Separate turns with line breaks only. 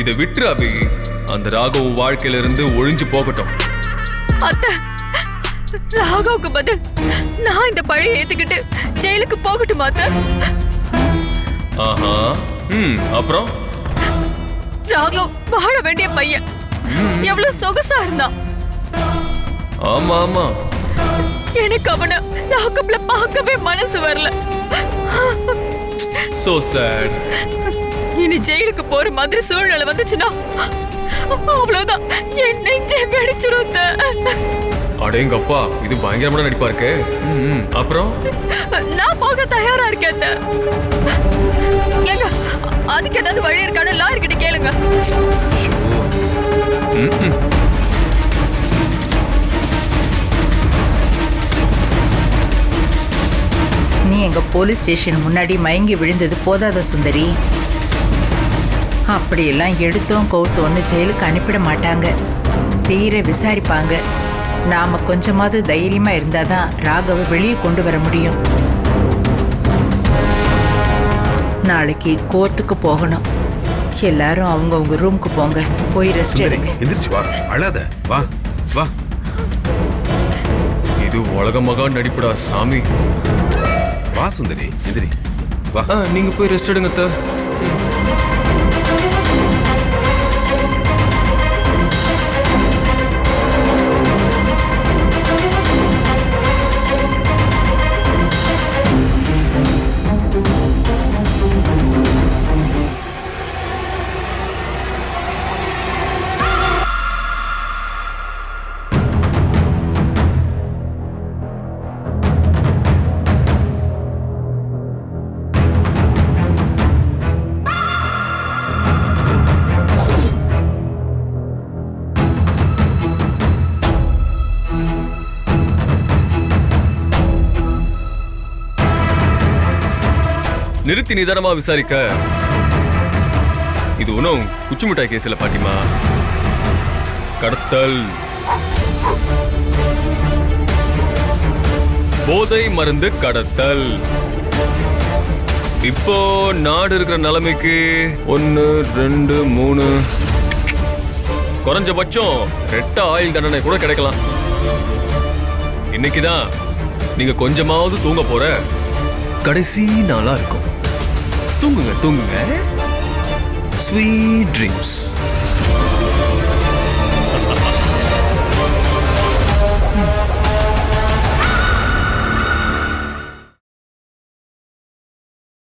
இதை விட்டுரு அபி அந்த ராகவ் வாழ்க்கையில இருந்து ஒழிஞ்சு போகட்டும்.
அத்தை ராகவுக்கு பதில் நான் இந்த பழைய ஏத்துக்கிட்டு ஜெயிலுக்கு போகட்டுமா அத்தை?
ஆஹா ம் அப்புறம்?
ராகவ் வாழ வேண்டிய பையன். எவ்வளவு சொகுசா இருந்தான்.
ஆமா ஆமா.
எனக்கு அவனை லாக்கப்ல பார்க்கவே மனசு வரல.
சோ சேட்
இனி ஜெயிலுக்கு போற மாதிரி சூழ்நிலை வந்துச்சுன்னா அவ்வளவுதான் என் நெஞ்சே வெடிச்சிரும் அத்தை.
அடேங்கப்பா இது பயங்கரமான நடிப்பா இருக்கே. அப்புறம்
நான் போக தயாரா இருக்கேன் அத்தை. ஏங்க அதுக்கு ஏதாவது வழி இருக்கான்னு லாயர் கிட்ட கேளுங்க.
நீ எங்க போலீஸ் ஸ்டேஷன் முன்னாடி மயங்கி விழுந்தது போதாத சுந்தரி அப்படியெல்லாம் எடுத்தோம் கவுத்தோன்னு ஜெயிலுக்கு அனுப்பிட மாட்டாங்க. தீர விசாரிப்பாங்க. நாம கொஞ்சமாவது தைரியமா இருந்தாதான் ராகவ வெளியே கொண்டு வர முடியும். நாளைக்கு கோர்ட்டுக்கு போகணும். எல்லாரும் அவங்கவங்க ரூமுக்கு போங்க. போய் ரெஸ்ட் எடுங்க.
எந்திரிச்சு வா. அழாத. வா வா.
இது உலக மகா நடிப்புடா சாமி.
வா சுந்தரி எந்திரி. வா.
நீங்க போய் ரெஸ்ட் எடுங்க நிறுத்தி நிதானமா விசாரிக்க. இது ஒன்றும் குச்சி மிட்டாய் கேஸ் பாட்டிமா. கடத்தல். போதை மருந்து கடத்தல். இப்போ நாடு இருக்கிற நிலைமைக்கு ஒன்னு ரெண்டு மூணு. குறைஞ்சபட்சம் ரெட்ட ஆயுள் தண்டனை கூட கிடைக்கலாம். இன்னைக்குதான் நீங்க கொஞ்சமாவது தூங்க போற. கடைசி நாளா இருக்கும். தூங்குங்க தூங்குங்க. Sweet dreams